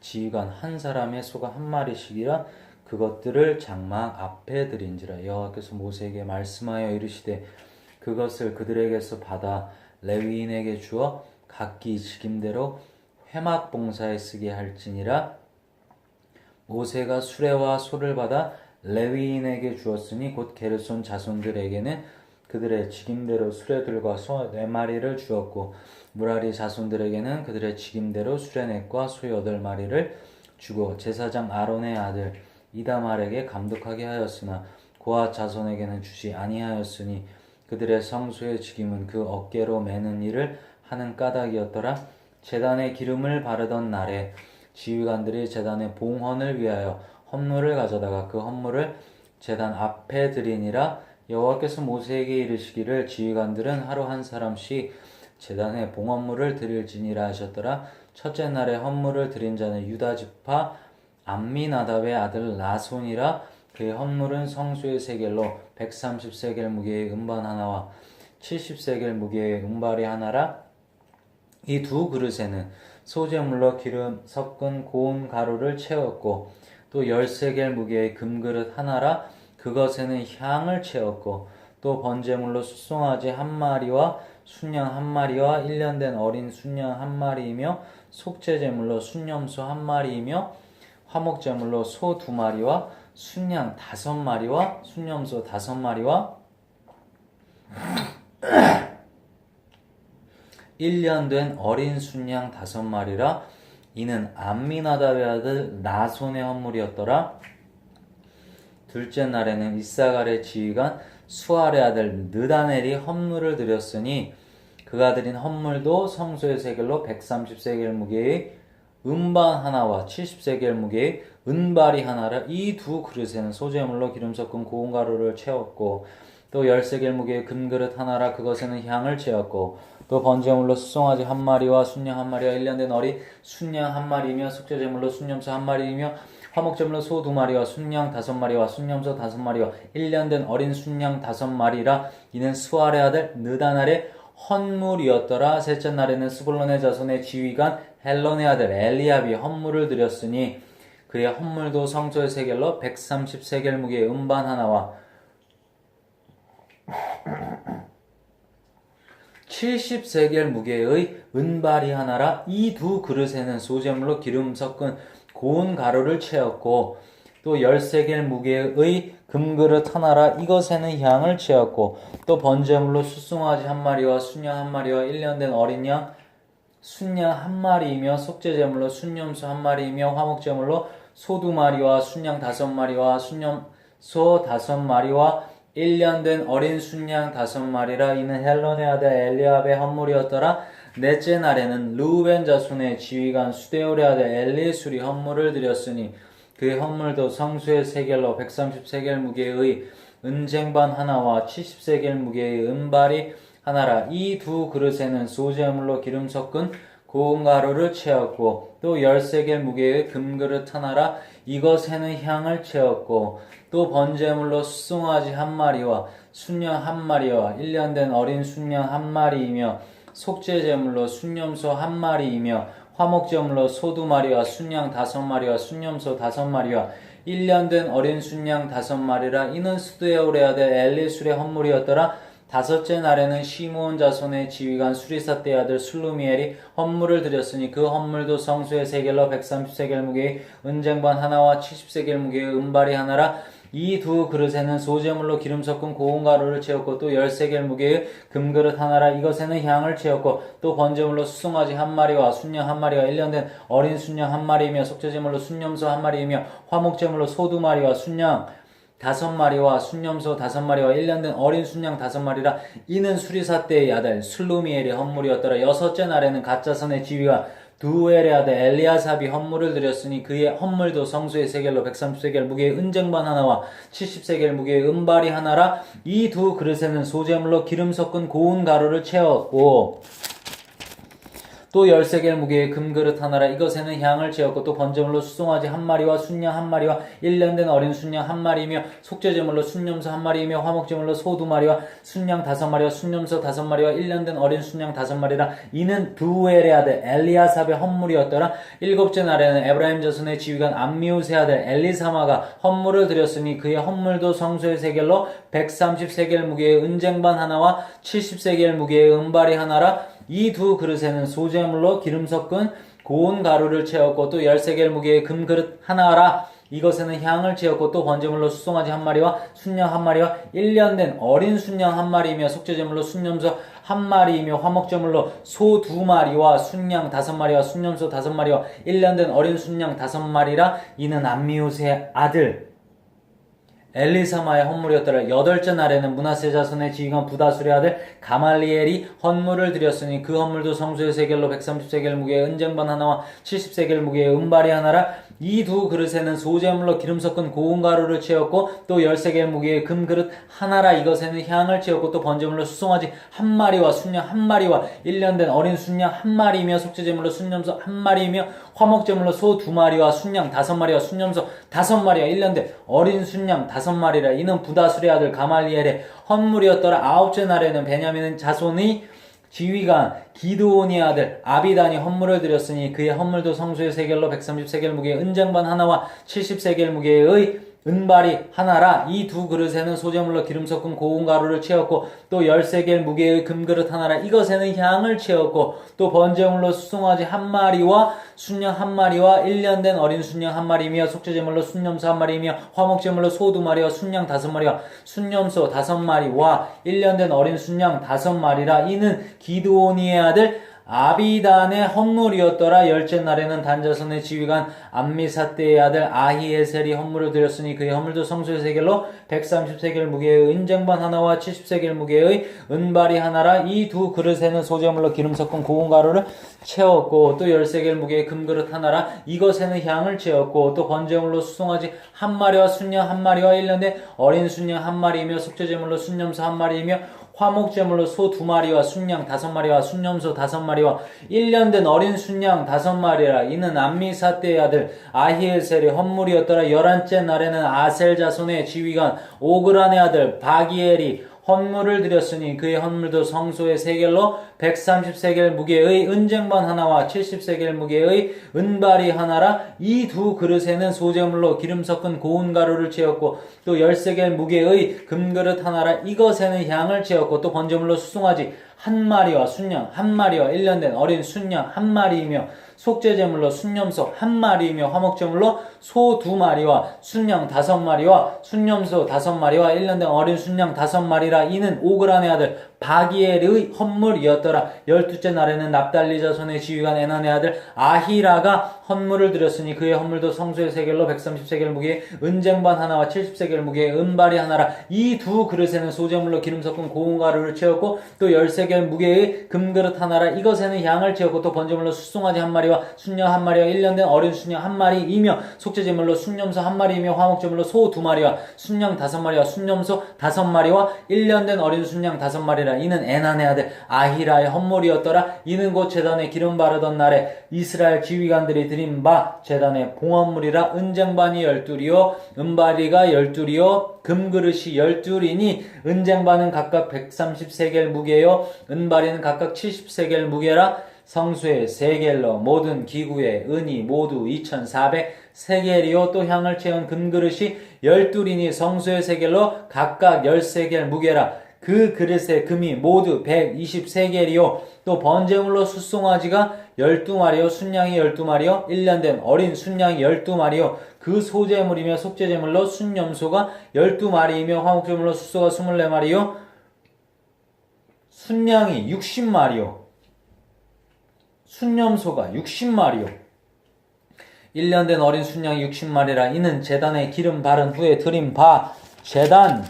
지휘관 한 사람의 소가 한 마리씩이라 그것들을 장막 앞에 드린지라. 여호와께서 모세에게 말씀하여 이르시되 그것을 그들에게서 받아 레위인에게 주어 각기 직임대로 회막 봉사에 쓰게 할지니라. 모세가 수레와 소를 받아 레위인에게 주었으니 곧 게르손 자손들에게는 그들의 직임대로 수레들과 소 네 마리를 주었고 무라리 자손들에게는 그들의 직임대로 수레넷과 소 여덟 마리를 주고 제사장 아론의 아들 이다말에게 감독하게 하였으나 고아 자손에게는 주지 아니하였으니 그들의 성소의 직임은 그 어깨로 매는 일을 하는 까닭이었더라. 제단에 기름을 바르던 날에 지휘관들이 제단의 봉헌을 위하여 헌물을 가져다가 그 헌물을 제단 앞에 드리니라 여호와께서 모세에게 이르시기를 지휘관들은 하루 한 사람씩 제단에 봉헌물을 드릴지니라 하셨더라. 첫째 날에 헌물을 드린 자는 유다 지파 암미나답의 아들 나손이라. 그의 헌물은 성수의 세겔로 130세겔 무게의 음반 하나와 70세겔 무게의 음발이 하나라. 이 두 그릇에는 소재물로 기름 섞은 고운 가루를 채웠고 또 열세겔 무게의 금그릇 하나라 그것에는 향을 채웠고 또 번제물로 숫송아지 한 마리와 순양 한 마리와 일년된 어린 순양 한 마리이며 속죄제물로 순염소 한 마리이며 화목제물로 소 두 마리와 순양 다섯 마리와 순염소 다섯 마리와 1년 된 어린 순양 다섯 마리라 이는 암미나답의 아들 나손의 헌물이었더라 둘째 날에는 이사갈의 지휘관 수알의 아들 느다넬이 헌물을 드렸으니 그가 드린 헌물도 성소의 세겔로 130세겔 무게의 음반 하나와 70세겔 무게의 은발이 하나라 이 두 그릇에는 소재물로 기름 섞은 고운 가루를 채웠고 또 열세겔 무게의 금그릇 하나라 그것에는 향을 채웠고 또 번제물로 수송아지 한 마리와 순양 한 마리와 일년된 어리 순양 한 마리이며 숙제제물로 순염소 한 마리이며 화목제물로 소 두 마리와 순양 다섯 마리와 순염소 다섯 마리와 일년된 어린 순양 다섯 마리라. 이는 수알의 아들 느다날의 헌물이었더라. 셋째 날에는 스불론의 자손의 지휘관 헬론의 아들 엘리압이 헌물을 드렸으니 그의 헌물도 성소의 세겔로 130세겔 무게의 음반 하나와 70세겔 무게의 은발이 하나라. 이 두 그릇에는 소재물로 기름 섞은 고운 가루를 채웠고 또 10세겔 무게의 금그릇 하나라 이것에는 향을 채웠고 또 번제물로 수송아지 한 마리와 순양 한 마리와 1년 된 어린 양 순양 한 마리이며 속죄제물로 순염소 한 마리이며 화목제물로 소 두 마리와 순양 다섯 마리와 순염소 다섯 마리와 1년 된 어린 순양 다섯 마리라 이는 헬론의 아들 엘리압의 헌물이었더라 넷째 날에는 루벤 자손의 지휘관 수데올의 아들 엘리술이 헌물을 드렸으니 그의 헌물도 성수의 세겔로 130세겔 무게의 은쟁반 하나와 70세겔 무게의 은발이 하나라. 이 두 그릇에는 소재물로 기름 섞은 고운 가루를 채웠고 또 10세겔 무게의 금그릇 하나라 이것에는 향을 채웠고 또 번제물로 수송아지 한 마리와 순양 한 마리와 1년 된 어린 순양 한 마리이며 속죄제물로 순염소 한 마리이며 화목제물로 소 두 마리와 순양 다섯 마리와 순염소 다섯 마리와 1년 된 어린 순양 다섯 마리라 이는 스드에오레 아들 엘리술의 헌물이었더라. 다섯째 날에는 시므온 자손의 지휘관 수리사 때 아들 술루미엘이 헌물을 드렸으니 그 헌물도 성수의 세겔로 130세겔 무게의 은쟁반 하나와 70세겔 무게의 은발이 하나라 이 두 그릇에는 소재물로 기름 섞은 고운 가루를 채웠고 또 열세 겔 무게의 금그릇 하나라 이것에는 향을 채웠고 또 번제물로 수송아지 한 마리와 순양 한 마리와 1년 된 어린 순양 한 마리이며 속죄제물로 순염소 한 마리이며 화목제물로 소 두 마리와 순양 다섯 마리와 순염소 다섯 마리와 1년 된 어린 순양 다섯 마리라 이는 수리사 때의 아들 술루미엘의 헌물이었더라. 여섯째 날에는 가짜 선의 지휘가 두엘의 아들 엘리아삽이 헌물을 드렸으니 그의 헌물도 성수의 세겔로 130세겔 무게의 은쟁반 하나와 70세겔 무게의 은발이 하나라 이 두 그릇에는 소재물로 기름 섞은 고운 가루를 채웠고 또 열세겔 무게의 금그릇 하나라. 이것에는 향을 채웠고 또 번제물로 수송아지 한 마리와 순양 한 마리와 일년된 어린 순양 한 마리이며 속죄제물로 순념소 한 마리이며 화목제물로 소 두 마리와 순양 다섯 마리와 순념소 다섯 마리와 일년된 어린 순양 다섯 마리라. 이는 두엘의 아들 엘리아삽의 헌물이었더라. 일곱째 날에는 에브라임 자손의 지휘관 암미우스의 아들 엘리사마가 헌물을 드렸으니 그의 헌물도 성소의 세겔로 130세겔 무게의 은쟁반 하나와 70세겔 무게의 은발이 하나라 이 두 그릇에는 소재물로 기름 섞은 고운 가루를 채웠고 또 열세겔 무게의 금 그릇 하나라. 이것에는 향을 채웠고 또 번제물로 수송아지 한 마리와 순양 한 마리와 1년 된 어린 순양 한 마리이며 속죄제물로 순념소 한 마리이며 화목제물로 소 두 마리와 순양 다섯 마리와 순념소 다섯 마리와 1년 된 어린 순양 다섯 마리라. 이는 암미옷의 아들 엘리사마의 헌물이었더라. 여덟째 날에는 문하세 자손의 지휘관 부다술의 아들 가말리엘이 헌물을 드렸으니 그 헌물도 성수의 세겔로 130세겔 무게의 은쟁반 하나와 70세겔 무게의 은발이 하나라. 이 두 그릇에는 소재물로 기름 섞은 고운 가루를 채웠고 또 열세겔 무게의 금 그릇 하나라 이것에는 향을 채웠고 또 번제물로 수송아지 한 마리와 순양 한 마리와 1년 된 어린 순양 한 마리이며 속죄제물로 순념소 한 마리이며 화목제물로 소 두 마리와 순양 다섯 마리와 순념소 다섯 마리와 1년 된 어린 순양 다섯 마리라. 이는 부다술의 아들 가말리엘의 헌물이었더라. 아홉째 날에는 베냐민은 자손이 지휘관 기드온의 아들 아비단이 헌물을 드렸으니 그의 헌물도 성수의 세겔로 130세겔 무게의 은장반 하나와 70세겔 무게의 은발이 하나라. 이 두 그릇에는 소재물로 기름 섞은 고운 가루를 채웠고 또 열세겔 무게의 금그릇 하나라. 이것에는 향을 채웠고 또 번제물로 수송아지 한 마리와 순양 한 마리와 1년 된 어린 순양 한 마리이며 속죄제물로 순념소 한 마리이며 화목제물로 소 두 마리와 순양 다섯 마리와 순념소 다섯 마리와 1년 된 어린 순양 다섯 마리라. 이는 기드온이의 아들 아비단의 헌물이었더라. 열째 날에는 단자손의 지휘관 암미사떼의 아들 아히에셀이 헌물을 드렸으니 그의 헌물도 성수의 세겔로 130세겔 무게의 은쟁반 하나와 70세겔 무게의 은발이 하나라. 이 두 그릇에는 소재물로 기름 섞은 고운 가루를 채웠고 또 열세겔 무게의 금그릇 하나라. 이것에는 향을 채웠고 또 번제물로 수송아지 한 마리와 순양 한 마리와 1년에 어린 순양 한 마리이며 속죄제물로 순념소 한 마리이며 화목제물로 소 두 마리와 순양 다섯 마리와 순념소 다섯 마리와 1년 된 어린 순양 다섯 마리라. 이는 암미사떼의 아들 아히에셀의 헌물이었더라. 열한째 날에는 아셀 자손의 지휘관 오그란의 아들 바기엘이 헌물을 드렸으니 그의 헌물도 성소의 세겔로 130세겔 무게의 은쟁반 하나와 70세겔 무게의 은발이 하나라. 이 두 그릇에는 소재물로 기름 섞은 고운 가루를 채웠고 또 10세겔 무게의 금그릇 하나라. 이것에는 향을 채웠고 또 번제물로 수송아지 한 마리와 순양 한 마리와 1년 된 어린 순양 한 마리이며 속죄제물로 순념소 한 마리이며 화목제물로 소 두 마리와 순양 다섯 마리와 순념소 다섯 마리와 1년 된 어린 순양 다섯 마리라. 이는 오그란의 아들 바기엘의 헌물이었더라. 열두째 날에는 납달리 자손의 지휘관 에난의 아들 아히라가 헌물을 드렸으니 그의 헌물도 성수의 세겔로 130세겔 무게의 은쟁반 하나와 70세겔 무게의 은발이 하나라. 이 두 그릇에는 소재물로 기름 섞은 고운 가루를 채웠고 또 열세겔 무게의 금그릇 하나라. 이것에는 향을 채웠고 또 번제물로 수송아지 한 마리와 순양 한 마리와 1년 된 어린 순양 한 마리이며 속죄제물로 순념소 한 마리이며 화목제물로 소 두 마리와 순양 다섯 마리와 순념소 다섯 마리와 1년 된 어린 순양 다섯 마리라 이는 에난의 아들 아히라의 헌물이었더라. 이는 곧 제단에 기름 바르던 날에 이스라엘 지휘관들이 드린 바 제단의 봉헌물이라 은쟁반이 열둘이요 은바리가 열둘이요 금그릇이 열둘이니 은쟁반은 각각 130세겔 무게요 은바리는 각각 70세겔 무게라. 성수의 세겔로 모든 기구의 은이 모두 2,400 세겔이요 또 향을 채운 금그릇이 열둘이니 성수의 세겔로 각각 10세겔 무게라 그 그릇의 금이 모두 120세겔이요. 또 번제물로 숫송아지가 12마리요. 순양이 12마리요. 1년 된 어린 순양이 12마리요. 그 소재물이며 속죄제물로 순염소가 12마리이며 화목제물로 숫소가 24마리요. 순양이 60마리요. 순념소가 60마리요. 1년 된 어린 순양이 60마리라 이는 재단에 기름 바른 후에 드린 바 재단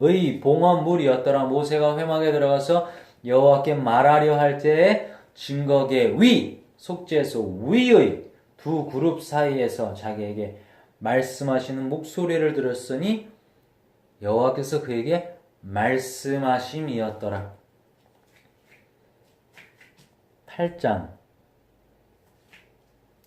의 봉헌물이었더라. 모세가 회막에 들어가서 여호와께 말하려 할 때에 증거계 위 속죄에서 위의 두 그룹 사이에서 자기에게 말씀하시는 목소리를 들었으니 여호와께서 그에게 말씀하심이었더라. 8장.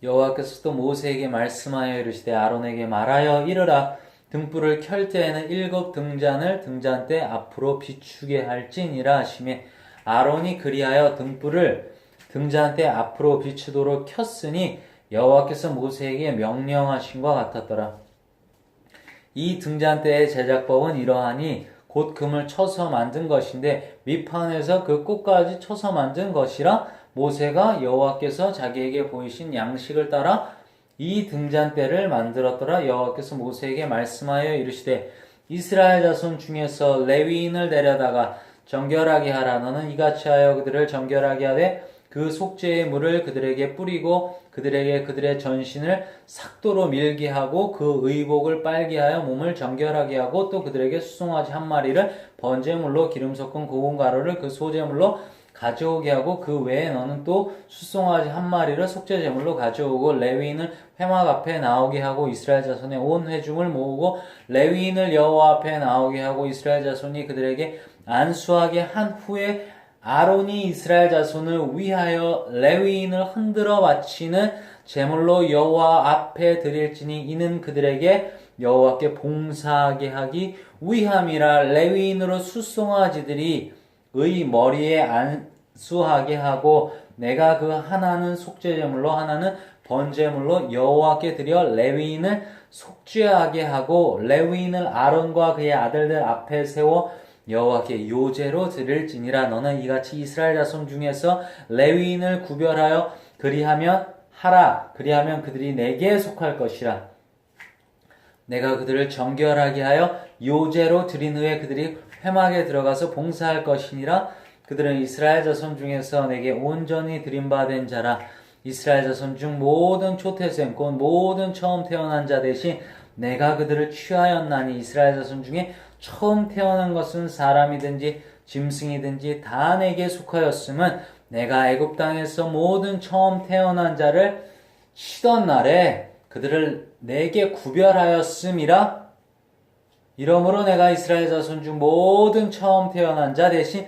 여호와께서 또 모세에게 말씀하여 이르시되 아론에게 말하여 이르라 등불을 켤 때에는 일곱 등잔을 등잔대 앞으로 비추게 할지니라 하시매 아론이 그리하여 등불을 등잔대 앞으로 비추도록 켰으니 여호와께서 모세에게 명령하신 것 같았더라. 이 등잔대의 제작법은 이러하니 곧 금을 쳐서 만든 것인데 밑판에서 그 끝까지 쳐서 만든 것이라 모세가 여호와께서 자기에게 보이신 양식을 따라 이 등잔대를 만들었더라. 여호와께서 모세에게 말씀하여 이르시되 이스라엘 자손 중에서 레위인을 데려다가 정결하게 하라. 너는 이같이 하여 그들을 정결하게 하되 그 속죄의 물을 그들에게 뿌리고 그들에게 그들의 전신을 삭도로 밀게 하고 그 의복을 빨게 하여 몸을 정결하게 하고 또 그들에게 수송아지 한 마리를 번제물로 기름 섞은 고운 가루를 그 소제물로 가져오게 하고 그 외에 너는 또 수송아지 한 마리를 속죄 제물로 가져오고 레위인을 회막 앞에 나오게 하고 이스라엘 자손의 온 회중을 모으고 레위인을 여호와 앞에 나오게 하고 이스라엘 자손이 그들에게 안수하게 한 후에 아론이 이스라엘 자손을 위하여 레위인을 흔들어 바치는 제물로 여호와 앞에 드릴지니 이는 그들에게 여호와께 봉사하게 하기 위함이라. 레위인으로 수송아지들이 의 머리에 안 수하게 하고 내가 그 하나는 속죄제물로 하나는 번제물로 여호와께 드려 레위인을 속죄하게 하고 레위인을 아론과 그의 아들들 앞에 세워 여호와께 요제로 드릴지니라. 너는 이같이 이스라엘 자손 중에서 레위인을 구별하여 그리하면 하라. 그리하면 그들이 내게 속할 것이라. 내가 그들을 정결하게 하여 요제로 드린 후에 그들이 회막에 들어가서 봉사할 것이니라 그들은 이스라엘 자손 중에서 내게 온전히 드림받은 자라. 이스라엘 자손 중 모든 초태생 곧 모든 처음 태어난 자 대신 내가 그들을 취하였나니 이스라엘 자손 중에 처음 태어난 것은 사람이든지 짐승이든지 다 내게 속하였음은 내가 애굽 땅에서 모든 처음 태어난 자를 치던 날에 그들을 내게 구별하였음이라. 이러므로 내가 이스라엘 자손 중 모든 처음 태어난 자 대신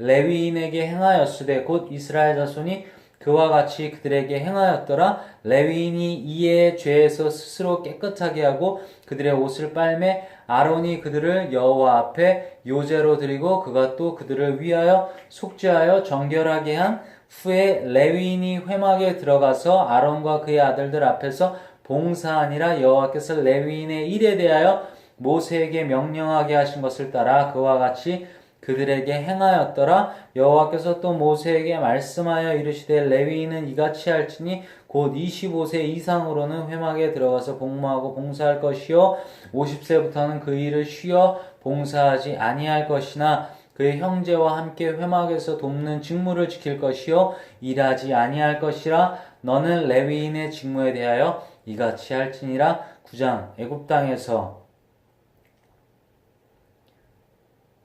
레위인에게 행하였으되 곧 이스라엘 자손이 그와 같이 그들에게 행하였더라. 레위인이 이에 죄에서 스스로 깨끗하게 하고 그들의 옷을 빨매 아론이 그들을 여호와 앞에 요제로 드리고 그가 또 그들을 위하여 속죄하여 정결하게 한 후에 레위인이 회막에 들어가서 아론과 그의 아들들 앞에서 봉사하니라. 여호와께서 레위인의 일에 대하여 모세에게 명령하게 하신 것을 따라 그와 같이 그들에게 행하였더라. 여호와께서 또 모세에게 말씀하여 이르시되 레위인은 이같이 할지니 곧 25세 이상으로는 회막에 들어가서 복무하고 봉사할 것이요 50세부터는 그 일을 쉬어 봉사하지 아니할 것이나 그의 형제와 함께 회막에서 돕는 직무를 지킬 것이요 일하지 아니할 것이라. 너는 레위인의 직무에 대하여 이같이 할지니라. 9장 애굽 땅에서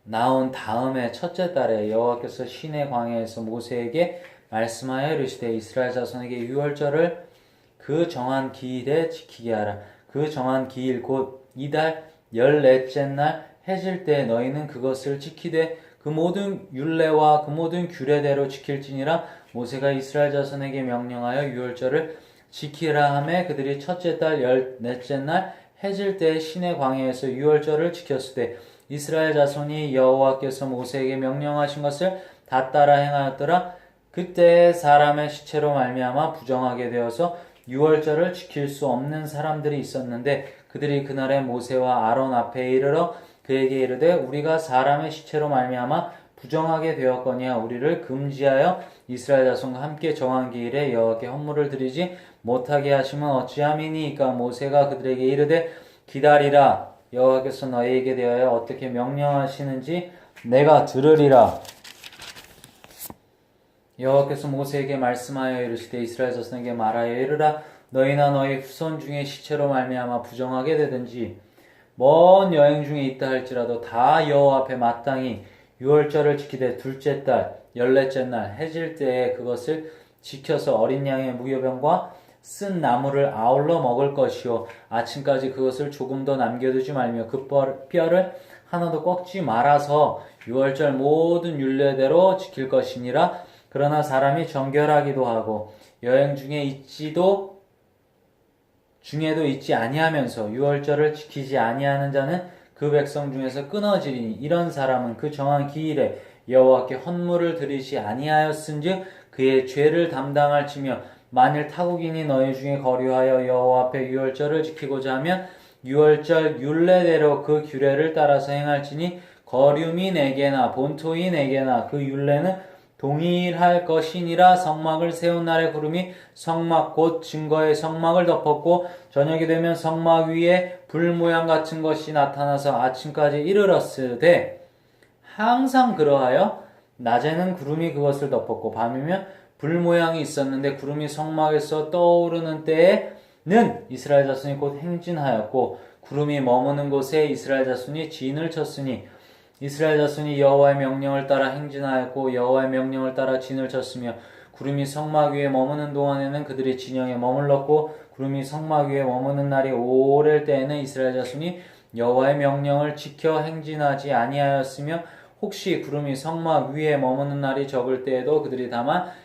나온 다음에 첫째 달에 여호와께서 신의 광야에서 모세에게 말씀하여 이르시되 이스라엘 자손에게 유월절을 그 정한 기일에 지키게 하라. 그 정한 기일 곧 이달 열넷째 날 해질 때 너희는 그것을 지키되 그 모든 율례와 그 모든 규례대로 지킬지니라 모세가 이스라엘 자손에게 명령하여 유월절을 지키라 하매 그들이 첫째 달 열넷째 날 해질 때 신의 광야에서 유월절을 지켰으되 이스라엘 자손이 여호와께서 모세에게 명령하신 것을 다 따라 행하였더라. 그때 사람의 시체로 말미암아 부정하게 되어서 유월절을 지킬 수 없는 사람들이 있었는데 그들이 그날에 모세와 아론 앞에 이르러 그에게 이르되 우리가 사람의 시체로 말미암아 부정하게 되었거니와 우리를 금지하여 이스라엘 자손과 함께 정한 기일에 여호와께 헌물을 드리지 못하게 하시면 어찌함이니까 모세가 그들에게 이르되 기다리라 여호와께서 너희에게 대하여 어떻게 명령하시는지 내가 들으리라. 여호와께서 모세에게 말씀하여 이르시되 이스라엘 자손에게 말하여 이르라. 너희나 너희 후손 중에 시체로 말미암아 부정하게 되든지 먼 여행 중에 있다 할지라도 다 여호와 앞에 마땅히 유월절을 지키되 둘째 달 열넷째 날 해질 때에 그것을 지켜서 어린 양의 무교병과 쓴 나무를 아울러 먹을 것이요. 아침까지 그것을 조금 더 남겨두지 말며 그 뼈- 뼈를 하나도 꺾지 말아서 유월절 모든 율례대로 지킬 것이니라. 그러나 사람이 정결하기도 하고 여행 중에 있지도 중에도 있지 아니하면서 유월절을 지키지 아니하는 자는 그 백성 중에서 끊어지리니 이런 사람은 그 정한 기일에 여호와께 헌물을 드리지 아니하였은즉 그의 죄를 담당할지며 만일 타국인이 너희 중에 거류하여 여호와 앞에 유월절을 지키고자 하면 유월절 율례대로 그 규례를 따라서 행할지니 거류민에게나 본토인에게나 그 율례는 동일할 것이니라 성막을 세운 날의 구름이 성막 곧 증거의 성막을 덮었고 저녁이 되면 성막 위에 불 모양 같은 것이 나타나서 아침까지 이르렀으되 항상 그러하여 낮에는 구름이 그것을 덮었고 밤이면 불 모양이 있었는데 구름이 성막에서 떠오르는 때에는 이스라엘 자손이 곧 행진하였고 구름이 머무는 곳에 이스라엘 자손이 진을 쳤으니 이스라엘 자손이 여호와의 명령을 따라 행진하였고 여호와의 명령을 따라 진을 쳤으며 구름이 성막 위에 머무는 동안에는 그들이 진영에 머물렀고 구름이 성막 위에 머무는 날이 오랜 때에는 이스라엘 자손이 여호와의 명령을 지켜 행진하지 아니하였으며 혹시 구름이 성막 위에 머무는 날이 적을 때에도 그들이 다만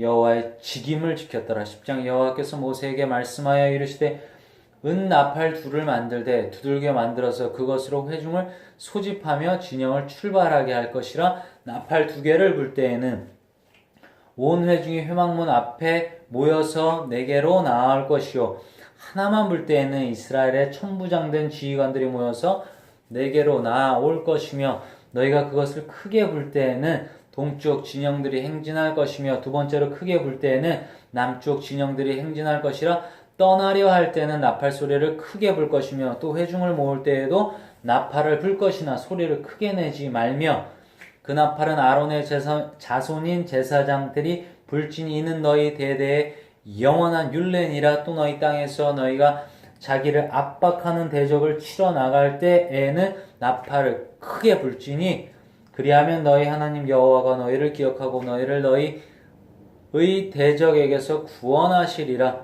여호와의 직임을 지켰더라. 10장 여호와께서 모세에게 말씀하여 이르시되 은 나팔 둘을 만들되 두들겨 만들어서 그것으로 회중을 소집하며 진영을 출발하게 할 것이라 나팔 두 개를 불 때에는 온 회중이 회막문 앞에 모여서 내게로 나아올 것이요 하나만 불 때에는 이스라엘의 천부장된 지휘관들이 모여서 내게로 나아올 것이며 너희가 그것을 크게 불 때에는 동쪽 진영들이 행진할 것이며 두 번째로 크게 불 때에는 남쪽 진영들이 행진할 것이라 떠나려 할 때는 나팔 소리를 크게 불 것이며 또 회중을 모을 때에도 나팔을 불 것이나 소리를 크게 내지 말며 그 나팔은 아론의 제사, 자손인 제사장들이 불지니 이는 너희 대대의 영원한 율례니라 또 너희 땅에서 너희가 자기를 압박하는 대적을 치러 나갈 때에는 나팔을 크게 불지니 그리하면 너희 하나님 여호와가 너희를 기억하고 너희를 너희의 대적에게서 구원하시리라.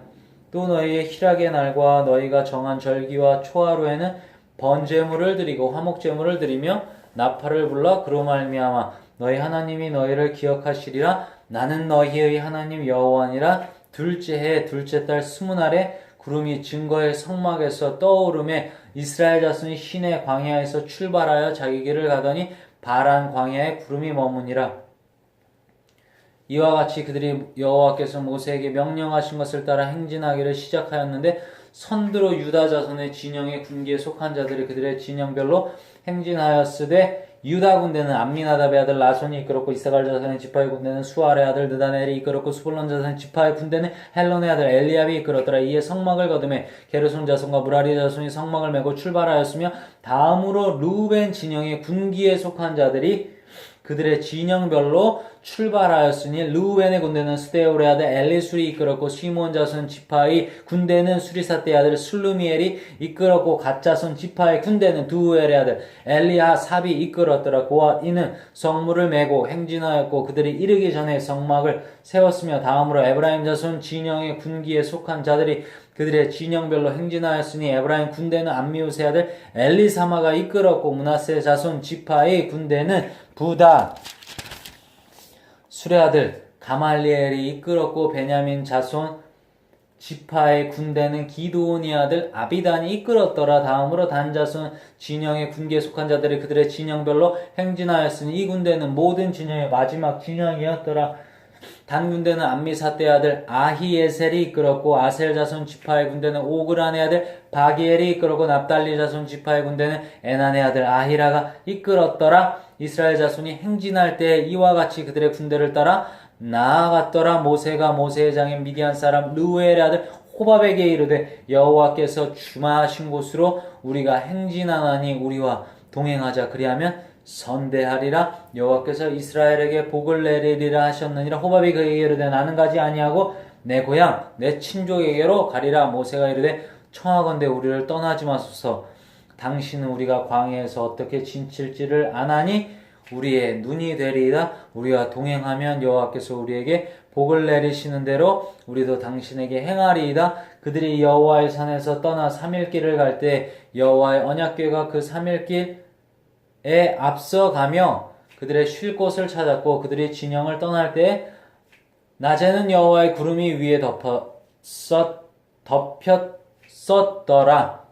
또 너희의 희락의 날과 너희가 정한 절기와 초하루에는 번제물을 드리고 화목제물을 드리며 나팔을 불러 그로 말미암아 너희 하나님이 너희를 기억하시리라. 나는 너희의 하나님 여호와니라. 둘째 해 둘째 달 스무 날에 구름이 증거의 성막에서 떠오르매 이스라엘 자손이 신의 광야에서 출발하여 자기 길을 가더니 바란 광야에 구름이 머무니라. 이와 같이 그들이 여호와께서 모세에게 명령하신 것을 따라 행진하기를 시작하였는데 선두로 유다 자손의 진영의 군기에 속한 자들이 그들의 진영별로 행진하였으되 유다 군대는 암미나답의 아들 라손이 이끌었고 이사갈 자손의 지파의 군대는 수알의 아들 느다넬이 이끌었고 수불론 자손의 지파의 군대는 헬론의 아들 엘리압이 이끌었더라. 이에 성막을 거둠에 게르손 자손과 무라리 자손이 성막을 메고 출발하였으며 다음으로 루벤 진영의 군기에 속한 자들이 그들의 진영별로 출발하였으니 루벤의 군대는 스데울의 아들 엘리술이 이끌었고 시몬 자손 지파의 군대는 수리사떼의 아들 술루미엘이 이끌었고 갓자손 지파의 군대는 두우엘의 아들 엘리아 삽이 이끌었더라. 고아 이는 성물을 메고 행진하였고 그들이 이르기 전에 성막을 세웠으며 다음으로 에브라임 자손 진영의 군기에 속한 자들이 그들의 진영별로 행진하였으니 에브라임 군대는 암미우스의 아들 엘리사마가 이끌었고 문하세 자손 지파의 군대는 부다 수레 아들 가말리엘이 이끌었고 베냐민 자손 지파의 군대는 기도온이 아들 아비단이 이끌었더라. 다음으로 단 자손 진영의 군계에 속한 자들이 그들의 진영별로 행진하였으니 이 군대는 모든 진영의 마지막 진영이었더라. 단 군대는 암미사떼 아들 아히에셀이 이끌었고 아셀 자손 지파의 군대는 오그란의 아들 바기엘이 이끌었고 납달리 자손 지파의 군대는 에난의 아들 아히라가 이끌었더라. 이스라엘 자손이 행진할 때 이와 같이 그들의 군대를 따라 나아갔더라. 모세가 모세의 장인 미디안 사람 르우엘의 아들 호밥에게 이르되 여호와께서 주마하신 곳으로 우리가 행진하나니 우리와 동행하자 그리하면 선대하리라. 여호와께서 이스라엘에게 복을 내리리라 하셨느니라. 호밥이 그에게 이르되 나는 가지 아니하고 내 고향 내 친족에게로 가리라. 모세가 이르되 청하건대 우리를 떠나지 마소서. 당신은 우리가 광야에서 어떻게 진칠지를 아나니 우리의 눈이 되리이다. 우리와 동행하면 여호와께서 우리에게 복을 내리시는 대로 우리도 당신에게 행하리이다. 그들이 여호와의 산에서 떠나 3일 길을 갈 때 여호와의 언약궤가 그 3일 길 에 앞서가며 그들의 쉴 곳을 찾았고 그들이 진영을 떠날 때 낮에는 여호와의 구름이 위에 덮었 덮였었더라.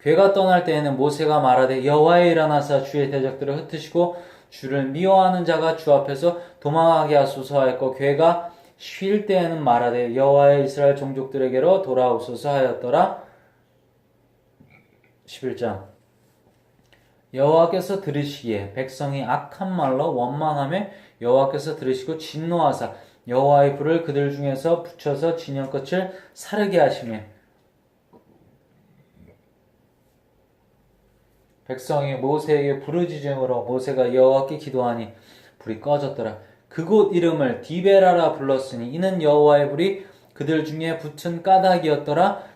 괴가 떠날 때에는 모세가 말하되 여호와의 일어나사 주의 대적들을 흩으시고 주를 미워하는 자가 주 앞에서 도망하게 하소서 하였고 괴가 쉴 때에는 말하되 여호와의 이스라엘 종족들에게로 돌아오소서 하였더라. 11장 여호와께서 들으시기에 백성이 악한 말로 원망하며 여호와께서 들으시고 진노하사 여호와의 불을 그들 중에서 붙여서 진영 끝을 사르게 하시며 백성이 모세에게 부르짖음으로 모세가 여호와께 기도하니 불이 꺼졌더라. 그곳 이름을 디베라라 불렀으니 이는 여호와의 불이 그들 중에 붙은 까닭이었더라.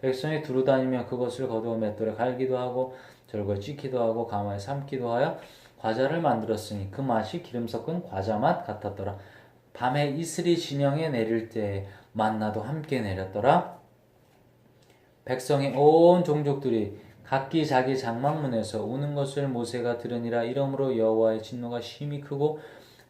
백성이 두루 다니며 그것을 거두어 맷돌에 갈기도 하고 절거에 찢기도 하고 가마에 삶기도 하여 과자를 만들었으니 그 맛이 기름 섞은 과자 맛 같았더라. 밤에 이슬이 진영에 내릴 때 만나도 함께 내렸더라. 백성의 온 종족들이 각기 자기 장막문에서 우는 것을 모세가 들으니라 이러므로 여호와의 진노가 심히 크고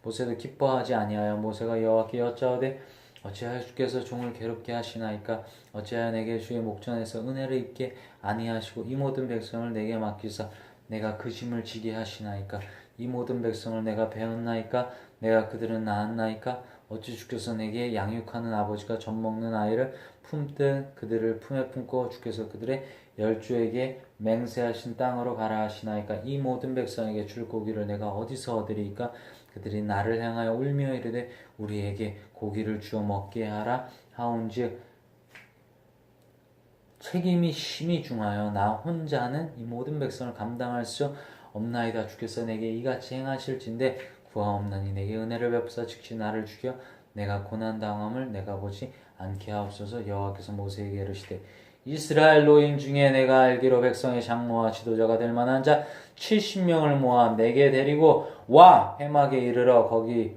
모세도 기뻐하지 아니하여 모세가 여호와께 여짜오되 어찌하여 주께서 종을 괴롭게 하시나이까? 어찌하여 내게 주의 목전에서 은혜를 입게 아니하시고 이 모든 백성을 내게 맡기사 내가 그 짐을 지게 하시나이까? 이 모든 백성을 내가 배웠나이까? 내가 그들은 낳았나이까? 어찌 주께서 내게 양육하는 아버지가 젖 먹는 아이를 품듯 그들을 품에 품고 주께서 그들의 열주에게 맹세하신 땅으로 가라 하시나이까? 이 모든 백성에게 줄 고기를 내가 어디서 얻으리이까? 그들이 나를 향하여 울며 이르되 우리에게 고기를 주어 먹게 하라 하온즉 책임이 심히 중하여 나 혼자는 이 모든 백성을 감당할 수 없나이다. 주께서 내게 이같이 행하실진데 구하옵나니 내게 은혜를 베푸사 즉시 나를 죽여 내가 고난 당함을 내가 보지 않게 하옵소서. 여호와께서 모세에게 이르시되 이스라엘 노인 중에 내가 알기로 백성의 장로와 지도자가 될 만한 자 70명을 모아 내게 데리고 와. 해막에 이르러 거기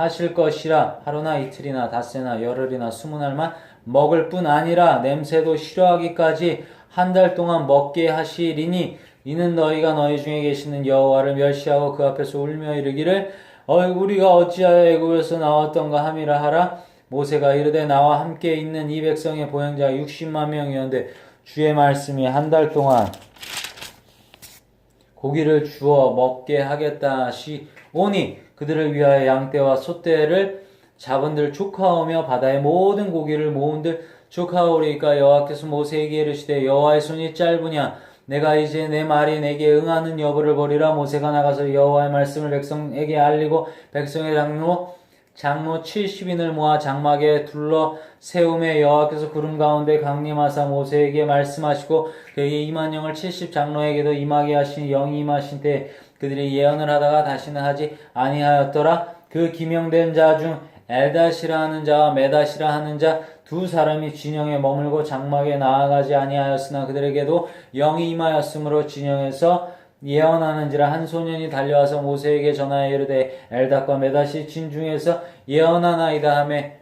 하실 것이라 하루나 이틀이나 닷새나 열흘이나 스무 날만 먹을 뿐 아니라 냄새도 싫어하기까지 한 달 동안 먹게 하시리니 이는 너희가 너희 중에 계시는 여호와를 멸시하고 그 앞에서 울며 이르기를 어 우리가 어찌하여 애굽에서 나왔던가 함이라 하라? 모세가 이르되 나와 함께 있는 이 백성의 보행자 60만 명이었는데 주의 말씀이 한 달 동안 고기를 주어 먹게 하겠다 하시오니 그들을 위하여 양떼와 소떼를 자본들 축하하며 바다의 모든 고기를 모은 들 축하오리까 여호와께서 모세에게 이르시되 여호와의 손이 짧으냐? 내가 이제 내 말이 내게 응하는 여부를 보리라. 모세가 나가서 여호와의 말씀을 백성에게 알리고 백성의 장로 장로 70인을 모아 장막에 둘러 세움에 여호와께서 구름 가운데 강림하사 모세에게 말씀하시고 그에게 임한 영을 70 장로에게도 임하게 하신 영이 임하신 때 그들이 예언을 하다가 다시는 하지 아니하였더라. 그 기명된 자 중 엘다시라 하는 자와 메다시라 하는 자 두 사람이 진영에 머물고 장막에 나아가지 아니하였으나 그들에게도 영이 임하였으므로 진영에서 예언하는지라 한 소년이 달려와서 모세에게 전하여 이르되 엘닷과 메다시 진중에서 예언하나이다 하매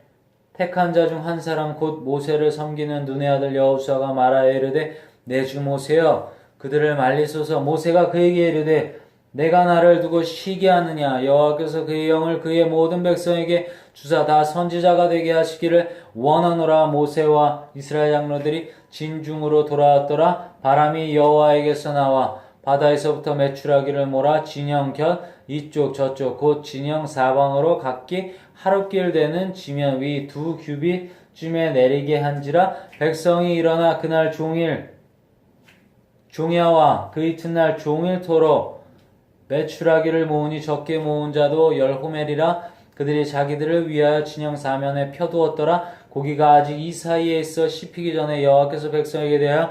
택한 자 중 한 사람 곧 모세를 섬기는 눈의 아들 여호수아가 말하여 이르되 내 주 모세여 그들을 말리소서. 모세가 그에게 이르되 내가 나를 두고 쉬게 하느냐? 여호와께서 그의 영을 그의 모든 백성에게 주사 다 선지자가 되게 하시기를 원하노라. 모세와 이스라엘 장로들이 진중으로 돌아왔더라. 바람이 여호와에게서 나와 바다에서부터 메추라기를 몰아 진영 곁 이쪽 저쪽 곧 진영 사방으로 각기 하룻길 되는 지면 위 두 규빗쯤에 내리게 한지라 백성이 일어나 그날 종일 종야와 그 이튿날 종일토록 메추라기를 모으니 적게 모은 자도 열호멜이라 그들이 자기들을 위하여 진영 사면에 펴두었더라. 고기가 아직 이 사이에 있어 씹히기 전에 여호와께서 백성에게 대하여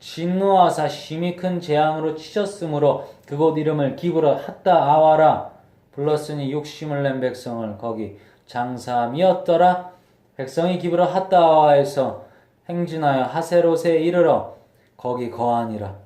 진노하사 심히 큰 재앙으로 치셨으므로 그곳 이름을 기브라 핫다 아와라 불렀으니 욕심을 낸 백성을 거기 장사함이었더라. 백성이 기브라 핫다 아와에서 행진하여 하세롯에 이르러 거기 거하니라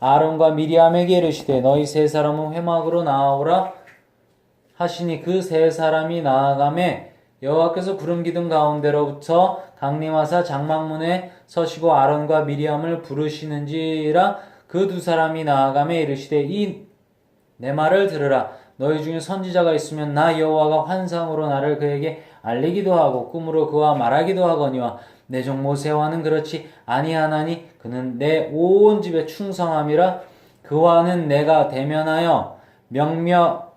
아론과 미리암에게 이르시되 너희 세 사람은 회막으로 나아오라 하시니 그 세 사람이 나아가매 여호와께서 구름 기둥 가운데로부터 강림하사 장막문에 서시고 아론과 미리암을 부르시는지라 그 두 사람이 나아가매 이르시되 이 내 말을 들으라. 너희 중에 선지자가 있으면 나 여호와가 환상으로 나를 그에게 알리기도 하고 꿈으로 그와 말하기도 하거니와 내 종 모세와는 그렇지 아니하나니 그는 내 온 집에 충성함이라 그와는 내가 대면하여 명명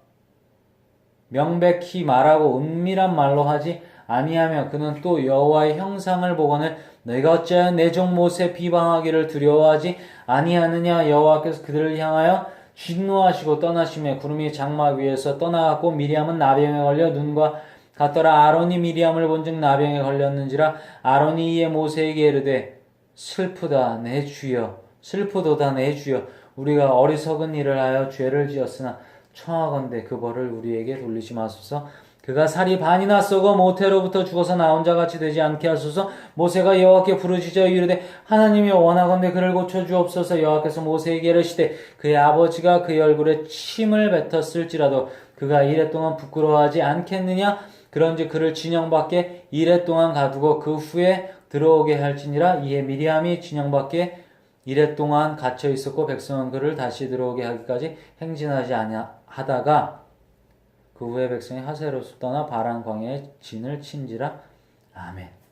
명백히 말하고 은밀한 말로 하지 아니하며 그는 또 여호와의 형상을 보거늘 너희가 어찌하여 내 종 모세 비방하기를 두려워하지 아니하느냐? 여호와께서 그들을 향하여 진노하시고 떠나심에 구름이 장막 위에서 떠나갔고 미리암은 나병에 걸려 눈과 같더라 아론이 미리암을 본즉 나병에 걸렸는지라 아론이 이에 모세에게 이르되 슬프다 내 주여 슬프도다 내 주여. 우리가 어리석은 일을 하여 죄를 지었으나 청하건대 그 벌을 우리에게 돌리지 마소서. 그가 살이 반이나 썩어 모태로부터 죽어서 나온 자 같이 되지 않게 하소서. 모세가 여호와께 부르짖어 이르되 하나님이 원하건대 그를 고쳐 주옵소서. 여호와께서 모세에게 이르시되 그의 아버지가 그의 얼굴에 침을 뱉었을지라도 그가 이랫 동안 부끄러워하지 않겠느냐 그런지 그를 진영 밖에 이랫동안 가두고 그 후에 들어오게 할지니라 이에 미리암이 진영 밖에 이랫동안 갇혀 있었고 백성은 그를 다시 들어오게 하기까지 행진하지 아니하 하다가 그 후에 백성이 하세로서 떠나 바란 광야에 진을 친지라 아멘.